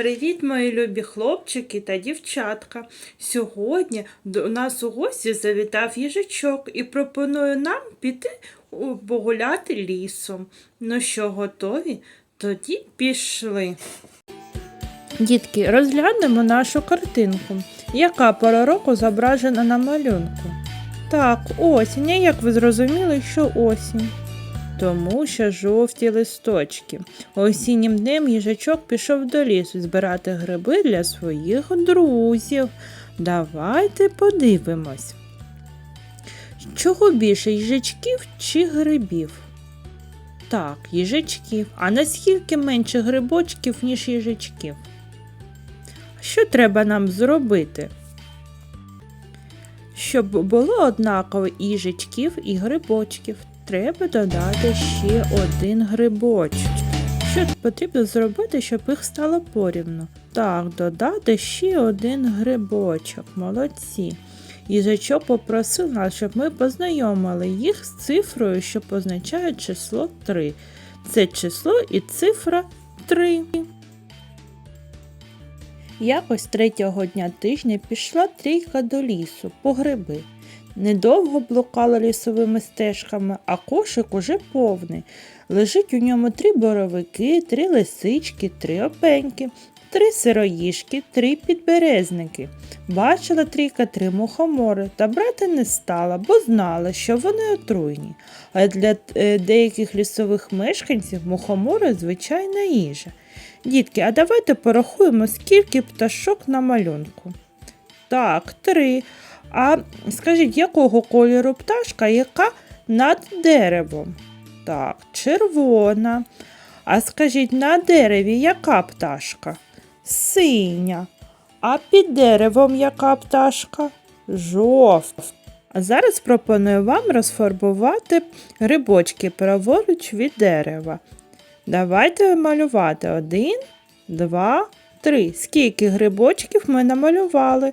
Привіт, мої любі хлопчики та дівчатка. Сьогодні до нас у гості завітав їжачок і пропонує нам піти погуляти лісом. Ну що, готові? Тоді пішли. Дітки, розглянемо нашу картинку. Яка пора року зображена на малюнку? Так, осінь. А як ви зрозуміли, що осінь? Тому що жовті листочки. Осіннім днем їжачок пішов до лісу збирати гриби для своїх друзів. Давайте подивимось. Чого більше їжачків чи грибів? Так, їжачків. А наскільки менше грибочків, ніж їжачків? Що треба нам зробити? Щоб було однаково і їжачків, і грибочків, треба додати ще один грибочок. Що потрібно зробити, щоб їх стало порівну? Так, додати ще один грибочок. Молодці. Їжачок попросив нас, щоб ми познайомили їх з цифрою, що позначає число 3. Це число і цифра 3. Якось третього дня тижня пішла трійка до лісу по гриби. Недовго блукала лісовими стежками, а кошик уже повний. Лежить у ньому три боровики, три лисички, три опеньки, три сироїшки, три підберезники. Бачила трійка три мухомори та брати не стала, бо знала, що вони отруйні. А для е, деяких лісових мешканців мухомори звичайна їжа. Дітки, а давайте порахуємо, скільки пташок на малюнку. Так, три. А скажіть, якого кольору пташка, яка над деревом? Так, червона. А скажіть, на дереві яка пташка? Синя. А під деревом яка пташка? Жовта. А зараз пропоную вам розфарбувати грибочки праворуч від дерева. Давайте малювати один, два, три. Скільки грибочків ми намалювали?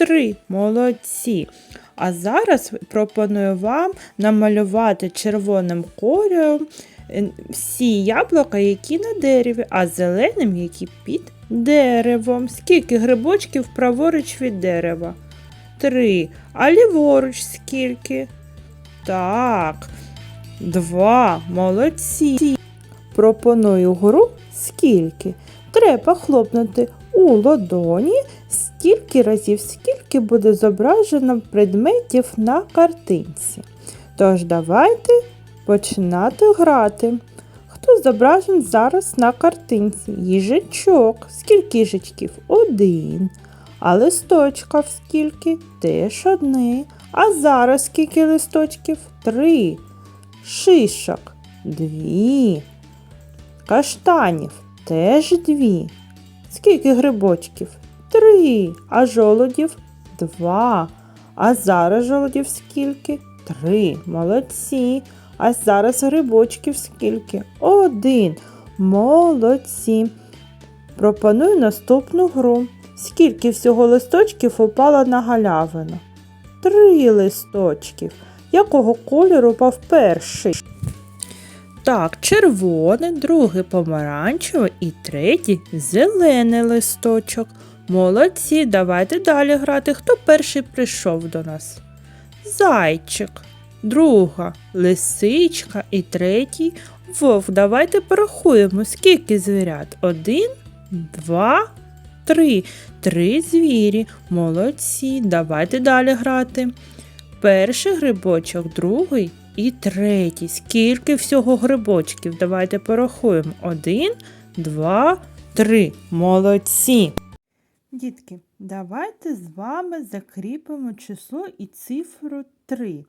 Три. Молодці. А зараз пропоную вам намалювати червоним кольором е, всі яблука, які на дереві, а зеленим, які під деревом. Скільки грибочків праворуч від дерева? Три. А ліворуч скільки? Так. Два. Молодці. Пропоную гру скільки. Треба хлопнути у ладоні стільки разів, скільки буде зображено предметів на картинці. Тож давайте починати грати. Хто зображений зараз на картинці? Їжачок. Скільки їжачків? Один. А листочків скільки? Теж одне. А зараз скільки листочків? Три. Шишок дві. Каштанів теж дві. Скільки грибочків? Три. А жолудів два. А зараз жолудів скільки? Три. Молодці. А зараз грибочків скільки? Один. Молодці. Пропоную наступну гру. Скільки всього листочків упало на галявину? Три листочків. Якого кольору упав перший? Так, червоний, другий помаранчевий і третій зелений листочок. Молодці, давайте далі грати. Хто перший прийшов до нас? Зайчик, друга лисичка і третій вовк. Давайте порахуємо, скільки звірят. Один, два, три. Три звірі. Молодці. Давайте далі грати. Перший грибочок, другий і третій. Скільки всього грибочків? Давайте порахуємо. Один, два, три. Молодці. Дітки, давайте з вами закріпимо число і цифру 3.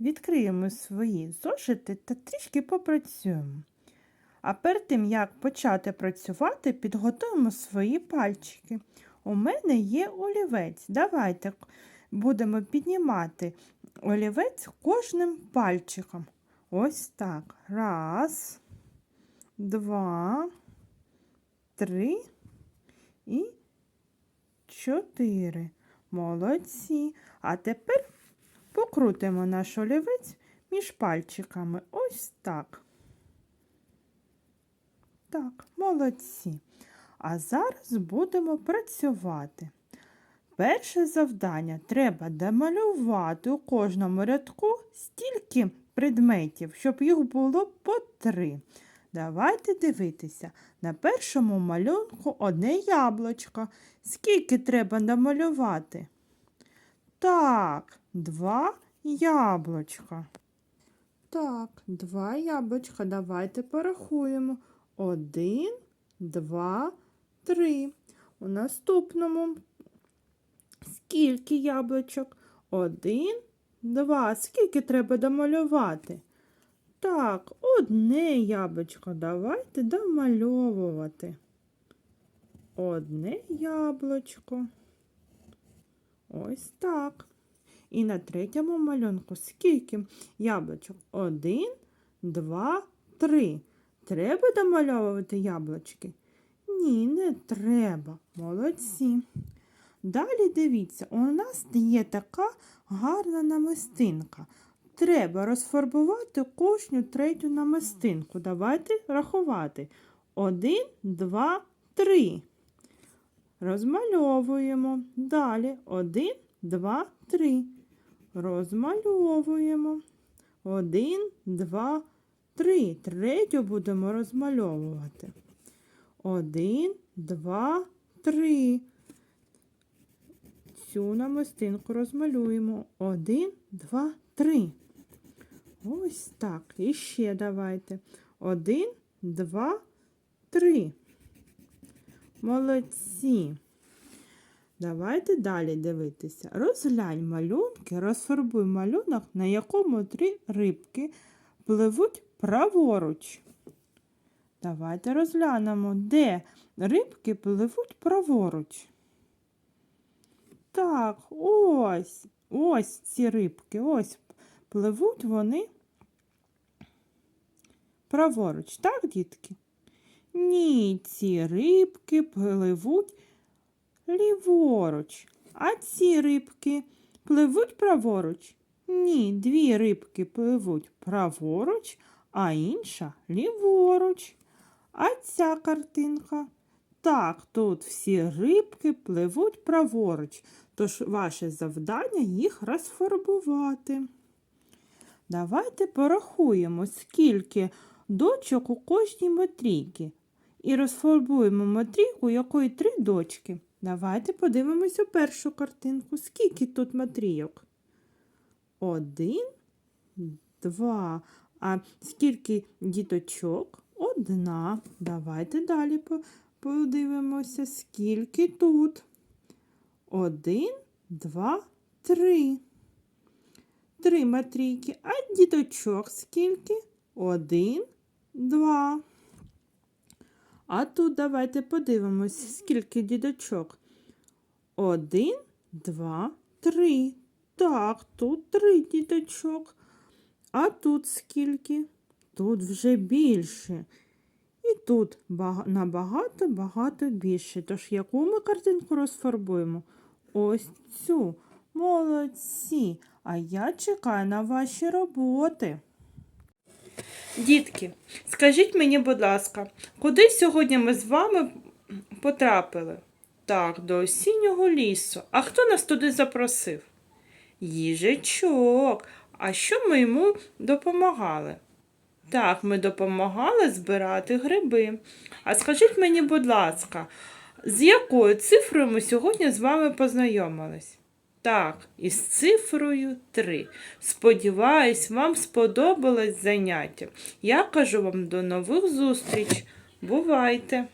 Відкриємо свої зошити та трішки попрацюємо. А перед тим, як почати працювати, підготуємо свої пальчики. У мене є олівець. Давайте будемо піднімати олівець кожним пальчиком. Ось так. Раз, два, три і чотири. Молодці. А тепер покрутимо наш олівець між пальчиками. Ось так. Так, молодці. А зараз будемо працювати. Перше завдання треба домалювати у кожному рядку стільки предметів, щоб їх було по три. Давайте дивитися. На першому малюнку одне яблучко. Скільки треба намалювати? Так, два яблучка. Так, два яблучка. Давайте порахуємо. Один, два, три. У наступному скільки яблучок? Один, два. Скільки треба домалювати? Так, одне яблучко. Давайте домальовувати. Одне яблучко. Ось так. І на третьому малюнку скільки яблучок? Один, два, три. Треба домальовувати яблучки? Ні, не треба. Молодці. Далі дивіться, у нас є така гарна намистинка. Треба розфарбувати кожну третю намистинку. Давайте рахувати. Один, два, три. Розмальовуємо. Далі. Один, два, три. Розмальовуємо. Один, два, три. Третю будемо розмальовувати. Один, два, три. Цю намистинку розмалюємо. Один, два, три. Ось так. І ще давайте. Один, два, три. Молодці. Давайте далі дивитися. Розглянь малюнки, розфарбуй малюнок, на якому три рибки пливуть праворуч. Давайте розглянемо, де рибки пливуть праворуч. Так, ось, ось ці рибки, ось пливуть вони праворуч, так, дітки? Ні, ці рибки пливуть ліворуч. А ці рибки пливуть праворуч? Ні, дві рибки пливуть праворуч, а інша ліворуч. А ця картинка. Так, тут всі рибки пливуть праворуч, тож ваше завдання їх розфарбувати. Давайте порахуємо, скільки дочок у кожній матрійці. І розфарбуємо матрійку, якої три дочки. Давайте подивимося першу картинку. Скільки тут матрійок? Один, два. А скільки діточок? Одна. Давайте далі подивимося, скільки тут. Один, два, три. Три матрійки. А діточок скільки? Один, два. А тут давайте подивимось, скільки дідочок. Один, два, три. Так, тут три діточок. А тут скільки? Тут вже більше. І тут набагато багато більше. Тож яку ми картинку розфарбуємо? Ось цю. Молодці. А я чекаю на ваші роботи. Дітки, скажіть мені, будь ласка, куди сьогодні ми з вами потрапили? Так, до осіннього лісу. А хто нас туди запросив? Їжачок. А що ми йому допомагали? Так, ми допомагали збирати гриби. А скажіть мені, будь ласка, з якою цифрою ми сьогодні з вами познайомились? Так, із цифрою 3. Сподіваюсь, вам сподобалось заняття. Я кажу вам до нових зустріч. Бувайте!